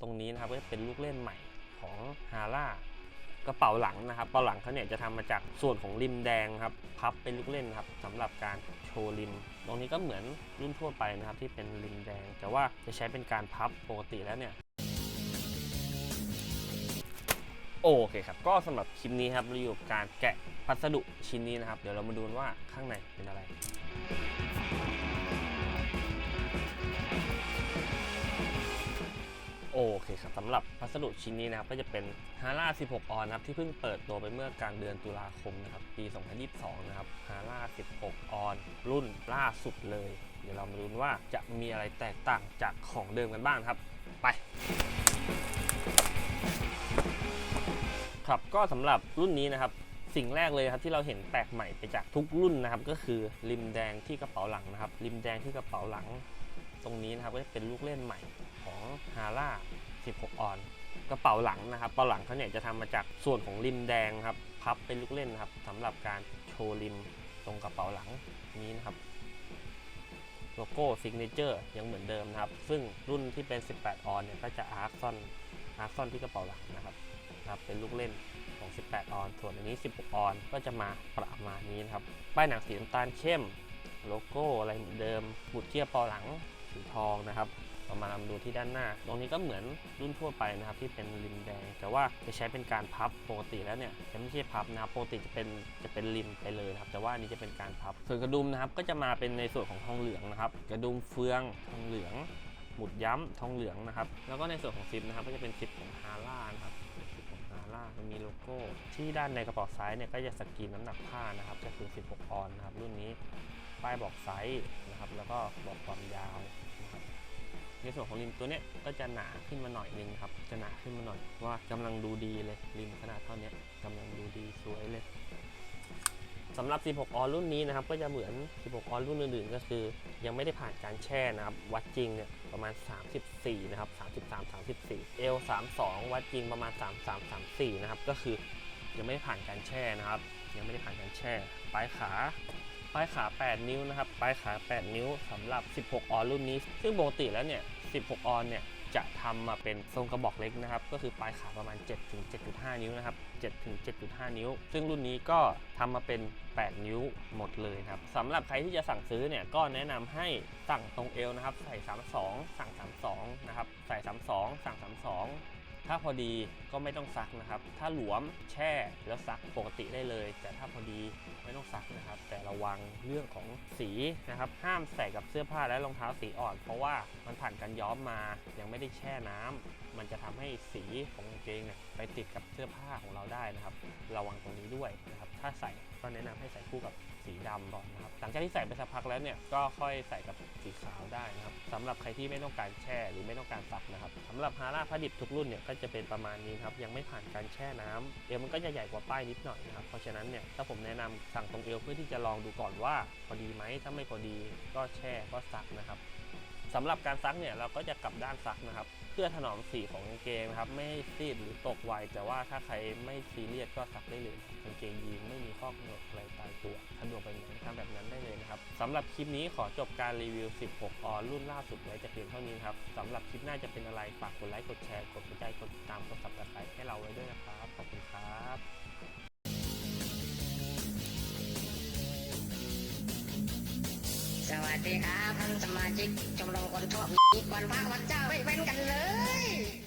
ตรงนี้นะครับก็จะเป็นลูกเล่นใหม่ของฮาร่ากระเป๋าหลังนะครับกระเป๋าหลังเขาเนี่ยจะทำมาจากส่วนของริมแดงครับพับเป็นลูกเล่นครับสำหรับการโชว์ริม ตรงนี้ก็เหมือนรุ่นทั่วไปนะครับที่เป็นริมแดง แต่ว่าจะใช้เป็นการพับปกติแล้วเนี่ยโอเคครับ ก็สำหรับคลิปนี้ครับเราอยู่กับการแกะพัสดุชิ้นนี้นะครับ เดี๋ยวเรามาดูว่าข้างในเป็นอะไร เคครับสำหรับพัสดุชิ้นนี้นะครับก็จะเป็นฮาร่า16 ออนนะครับที่เพิ่งเปิดตัวไปเมื่อกลางเดือนตุลาคมนะครับปี 2022 นะครับฮาร่า16 ออน รุ่นล่าสุดเลย เดี๋ยวเรามาดูว่าจะมีอะไรแตกต่างจากของเดิมกันบ้างครับ ไปครับก็สำหรับรุ่นนี้นะครับสิ่งแรกเลยครับที่เราเห็นแปลกใหม่ไปจากทุกรุ่นนะครับก็คือริมแดงที่กระเป๋าหลังนะครับริมแดงที่กระเป๋าหลัง ตรงนี้นะครับก็จะเป็นลูกเล่นใหม่ของฮาร่า16 ออน กระเป๋าหลังนะครับกระเป๋าหลังเขาเนี่ยจะทำมาจากส่วนของริมแดงครับพับเป็นลูกเล่นนะครับสำหรับการโชว์ริมตรงกระเป๋าหลังนี้นะครับโลโก้ซิกเนเจอร์ยังเหมือนเดิมนะครับ ซึ่งรุ่นที่เป็น 18 ออนเนี่ยก็จะอาร์คซอนอาร์คซอนที่กระเป๋าหลังนะครับนะครับเป็นลูกเล่นของ 18 ออน ส่วนอันนี้ 16 ออน ก็จะมาประมาณนี้นะครับ ป้ายหนังสีน้ำตาลเข้ม โลโก้อะไรเหมือนเดิมหมุดเทียบปอหลัง สีทองนะครับเรามาลองดูที่ด้านหน้า ตรงนี้ก็เหมือนรุ่นทั่วไปนะครับที่เป็นริมแดง แต่ว่าจะใช้เป็นการพับปกติแล้วเนี่ยจะไม่ใช่พับนะครับปกติจะเป็นจะเป็นริมไปเลยครับ แต่ว่านี้จะเป็นการพับ ส่วนกระดุมนะครับก็จะมาเป็นในส่วนของทองเหลืองนะครับ กระดุมเฟืองทองเหลือง หมุดย้ำทองเหลืองนะครับ แล้วก็ในส่วนของซิปนะครับก็จะเป็นซิปของฮาร่านะครับซิปของาล่าจะมีโลโก้ที่ด้านในกระเป๋าซ้ายเนี่ยก็จะสกรีนน้ำหนักผ้านะครับจะคือ16 ออนนะครับรุ่นนี้ป้ายบอกไซส์นะครับแล้วก็บอกความยาวนะครับในส่วนของริมตัวเนี้ยก็จะหนาขึ้นมาหน่อยนึงครับจะหนาขึ้นมาหน่อยว่ากำลังดูดีเลยริมขนาดเท่านี้ยกำลังดูดีสวยเลย สำหรับ 16 ออนรุ่นนี้นะครับก็จะเหมือน 16 ออนรุ่นอื่นๆ ก็คือ ยังไม่ได้ผ่านการแช่นะครับ วัดจริงเนี่ยประมาณ 34 นะครับ 33 34เอล32 วัดจริงประมาณ 33 34 นะครับ ก็คือยังไม่ได้ผ่านการแช่นะครับ ยังไม่ได้ผ่านการแช่ ปลายขาปลายขา 8 นิ้วนะครับ ปลายขา 8 นิ้วสำหรับ 16 ออนรุ่นนี้ ซึ่งปกติแล้วเนี่ย 16 ออนเนี่ย จะทำมาเป็นทรงกระบอกเล็กนะครับ ก็คือปลายขาประมาณ7ถึง7.5 นิ้วนะครับ7ถึง7.5 นิ้ว ซึ่งรุ่นนี้ก็ทำมาเป็น 8 นิ้วหมดเลยครับสำหรับใครที่จะสั่งซื้อเนี่ยก็แนะนำให้สั่งตรงเอวนะครับ ใส่ 32 สั่ง 32 นะครับ ใส่ 32 สั่ง 32 ถ้าพอดีก็ไม่ต้องซักนะครับ ถ้าหลวมแช่แล้วซักปกติได้เลย แต่ถ้าพอดีไม่ต้องซักนะครับ แต่ระวังเรื่องของสีนะครับ ห้ามใส่กับเสื้อผ้าและรองเท้าสีอ่อน เพราะว่ามันผ่านการย้อมมายังไม่ได้แช่น้ำ มันจะทำให้สีของกางเกงเนี่ยไปติดกับเสื้อผ้าของเราได้นะครับ ระวังตรงนี้ด้วยนะครับ ถ้าใส่ก็แนะนำให้ใส่คู่กับสีดำก่อนนะครับ หลังจากที่ใส่ไปสักพักแล้วเนี่ยก็ค่อยใส่กับสีขาวได้นะครับสำหรับใครที่ไม่ต้องการแช่หรือไม่ต้องการซักนะครับสำหรับฮาร่าผ้าดิบทุกรุ่นเนี่ยก็จะเป็นประมาณนี้ครับยังไม่ผ่านการแช่น้ำเอวมันก็จะใหญ่กว่าป้ายนิดหน่อยนะครับเพราะฉะนั้นเนี่ยถ้าผมแนะนำสั่งตรงเอวเพื่อที่จะลองดูก่อนว่าพอดีไหมถ้าไม่พอดีก็แช่ก็ซักนะครับ สำหรับการซักเนี่ยเราก็จะกลับด้านซักนะครับ เพื่อถนอมสีของกางเกงนะครับ ไม่ซีดหรือตกไวแต่ว่าถ้าใครไม่ซีเรียสก็ซักได้เลยกางเกงยีนไม่มีข้อกำหนดอะไรตายตัวสะดวกไปไหนทำแบบนั้นได้เลยนะครับสำหรับคลิปนี้ขอจบการรีวิว 16 ออนรุ่นล่าสุดไว้แต่เพียงเท่านี้ครับสำหรับคลิปหน้าจะเป็นอะไรฝากกดไลค์กดแชร์กดหัวใจกดติดตามกด subscribe ให้เราไว้ด้วยนะครับขอบคุณครับ วัสดีครับท่านสมาชิกชมรมคนชอบวันพระวันเจ้าไม่เว้นกันเลย